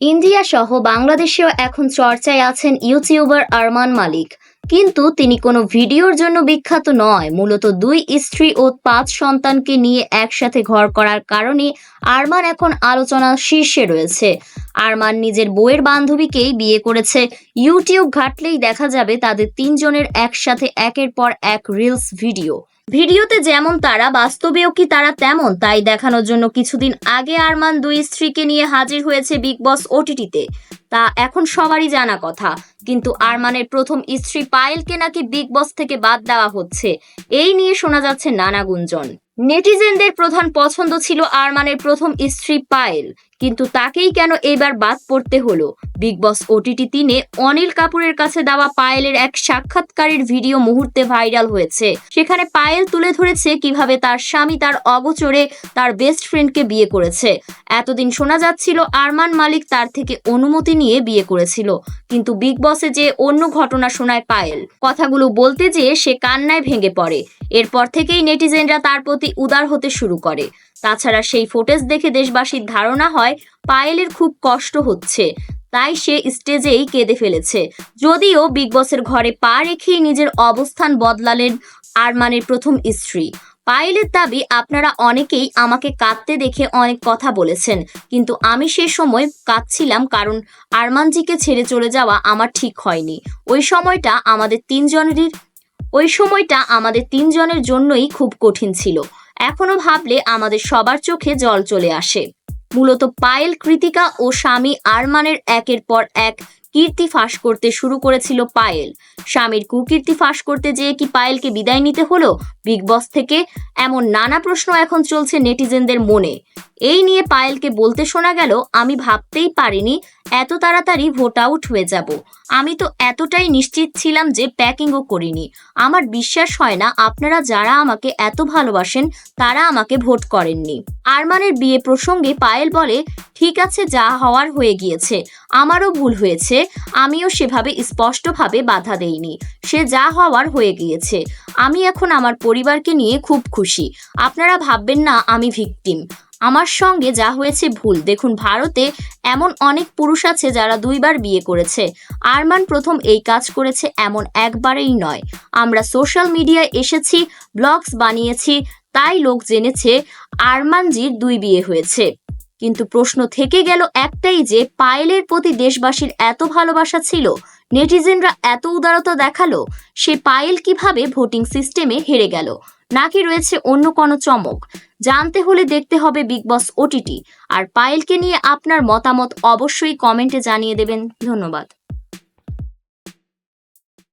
India সহ বাংলাদেশেও এখন চর্চায় আছেন ইউটিউবার আরমান মালিক। কিন্তু তিনি কোনো ভিডিওর জন্য বিখ্যাত নয়। মূলত দুই স্ত্রী ও পাঁচ সন্তানকে নিয়ে একসাথে ঘর করার কারণে আরমান এখন আলোচনার শীর্ষে রয়েছে। আরমান নিজের বইয়ের বান্ধবীকেই বিয়ে করেছে। ইউটিউব ঘাটলেই দেখা যাবে তাদের তিনজনের একসাথে একের পর এক রিলস ভিডিও। ভিডিওতে যেমন তারা, বাস্তবেও কি তারা তেমন? তাই দেখানোর জন্য কিছুদিন আগে আরমান দুই স্ত্রীকে নিয়ে হাজির হয়েছে বিগ বস ওটিটিতে। তা এখন সবারই জানা কথা। কিন্তু আরমানের প্রথম স্ত্রী পায়েলকে নাকি বিগ বস থেকে বাদ দেওয়া হচ্ছে। এই নিয়ে শোনা যাচ্ছে নানা গুঞ্জন। নেটিজেনদের প্রধান পছন্দ ছিল আরমানের প্রথম স্ত্রী পায়েল। কিন্তু তাকেই কেন এবার বাদ পড়তে হলো? বিগ বস ওটিটি তিনে অনিল কাপুরের কাছে দেওয়া পায়েলের এক সাক্ষাৎকারের ভিডিও মুহূর্তে ভাইরাল হয়েছে। সেখানে পায়েল তুলে ধরেছে কীভাবে তার স্বামী তার অগোচরে তার বেস্ট ফ্রেন্ডকে বিয়ে করেছে। এতদিন শোনা যাচ্ছিল আরমান মালিক তার থেকে অনুমতি নিয়ে বিয়ে করেছিল। কিন্তু বিগ বসে যে অন্য ঘটনা শোনায় পায়েল, কথাগুলো বলতে যেয়ে সে কান্নায় ভেঙে পড়ে। এরপর থেকেই নেটিজেনরা তার প্রতি উদার হতে শুরু করে। তাছাড়া সেই ফুটেজ দেখে দেশবাসীর ধারণা হয় পায়েলের খুব কষ্ট হচ্ছে। তাই সে স্টেজেই কেঁদে ফেলেছে। যদিও বিগ বসের ঘরে পা রেখেই নিজের অবস্থান বদলালেন আরমানের প্রথম স্ত্রী। পায়েলের দাবি, আপনারা অনেকেই আমাকে কাঁদতে দেখে অনেক কথা বলেছেন, কিন্তু আমি সে সময় কাঁদছিলাম কারণ আরমানজিকে ছেড়ে চলে যাওয়া আমার ঠিক হয়নি। ওই সময়টা আমাদের তিনজনেরই, ওই সময়টা আমাদের তিনজনের জন্যই খুব কঠিন ছিল। এখনও ভাবলে আমাদের সবার চোখে জল চলে আসে। মূলত পায়েল, কৃতিকা ও স্বামী আরমানের একের পর এক কীর্তি ফাঁস করতে শুরু করেছিল পায়েল। স্বামীর কুকীর্তি ফাঁস করতে যেয়ে কি পায়েলকে বিদায় নিতে হলো? বিগ বস থেকে এমন নানা প্রশ্ন এখন চলছে নেটিজেনদের মনে। এই নিয়ে পায়েলকে বলতে শোনা গেল, আমি ভাবতেই পারিনি এত তাড়াতাড়ি ভোট আউট হয়ে যাব। আমি তো এতটাই নিশ্চিত ছিলাম যে প্যাকিংও করিনি। আমার বিশ্বাস হয় না আপনারা যারা আমাকে এত ভালোবাসেন, তারা আমাকে ভোট করেননি। আরমানের বিয়ে প্রসঙ্গে পায়েল বলে, ঠিক আছে, যা হওয়ার হয়ে গিয়েছে। আমারও ভুল হয়েছে। আমিও সেভাবে স্পষ্টভাবে বাধা দেইনি। সে যা হওয়ার হয়ে গিয়েছে। আমি এখন আমার পরিবারকে নিয়ে খুব খুশি। আপনারা ভাববেন না আমি ভিকটিম। আমার সঙ্গে যা হয়েছে ভুল। দেখুন, ভারতে এমন অনেক পুরুষ আছে যারা দুইবার বিয়ে করেছে। আরমান প্রথম এই কাজ করেছে এমন একবারেই নয়। আমরা সোশ্যাল মিডিয়ায় এসেছি, ব্লগস বানিয়েছি, তাই লোক জেনেছে আরমানজির দুই বিয়ে হয়েছে। কিন্তু প্রশ্ন থেকে গেল একটাই যে, পায়েলের প্রতি দেশবাসীর এত ভালোবাসা ছিল? নেটিজেনরা এত উদারতা দেখাল? সে পায়েল কীভাবে ভোটিং সিস্টেমে হেরে গেল? নাকি রয়েছে অন্য কোনো চমক? জানতে হলে দেখতে হবে বিগ বস ওটিটি আর পায়েলকে নিয়ে আপনার মতামত অবশ্যই কমেন্টে জানিয়ে দেবেন। ধন্যবাদ।